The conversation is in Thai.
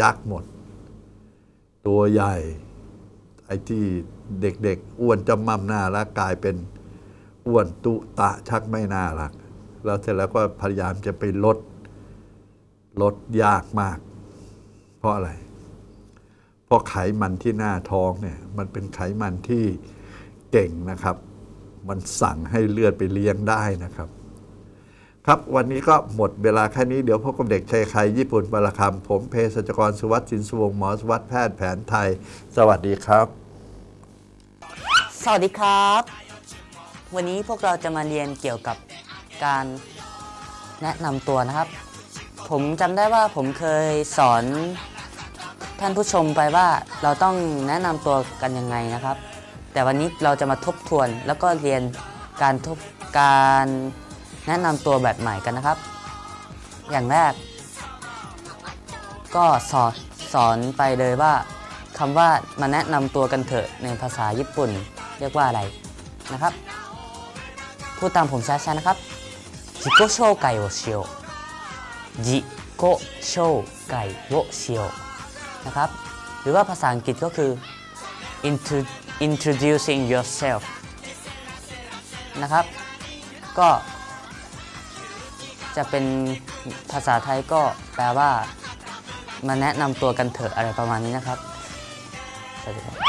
ยักษ์หมด ตัวใหญ่ ไอ้ที่เด็กๆ อ้วนจำมั่มหน้ารักกลายเป็นอ้วนตุตะชักไม่น่ารัก แล้วเสร็จแล้วก็พยายามจะไปลด ลดยากมาก เพราะอะไร เพราะไขมันที่หน้าท้องเนี่ย มันเป็นไขมันที่เก่งนะครับ มันสั่งให้เลือดไปเลี้ยงได้นะครับ ครับวันนี้ก็หมดเวลาแค่นี้เดี๋ยวพบกับเด็กชายไทยญี่ปุ่นบาลคำผมเภสัชกรสุวัสดิ์จินสวงศ์หมอสุวัสดิ์แพทย์แผนไทย สวัสดีครับ สวัสดีครับ วันนี้พวกเราจะมาเรียนเกี่ยวกับการแนะนำตัวนะครับ ผมจำได้ว่าผมเคยสอนท่านผู้ชมไปว่าเราต้องแนะนำตัวกันยังไงนะครับ แต่วันนี้เราจะมาทบทวนแล้วก็เรียนการทบการ แนะนำตัวแบบใหม่กันนะครับ อย่างแรก ก็สอนสอนไปเลยว่าคำว่ามาแนะนำตัวกันเถอะในภาษาญี่ปุ่นเรียกว่าอะไรนะครับ พูดตามผมช้าๆนะครับ自己紹介をしよう自己紹介をしようนะครับ หรือว่าภาษาอังกฤษก็คือ Intro- introducing yourself นะครับ ก็ จะเป็นภาษาไทยก็แปลว่า มาแนะนำตัวกันเถอะอะไรประมาณนี้นะครับสวัสดีครับ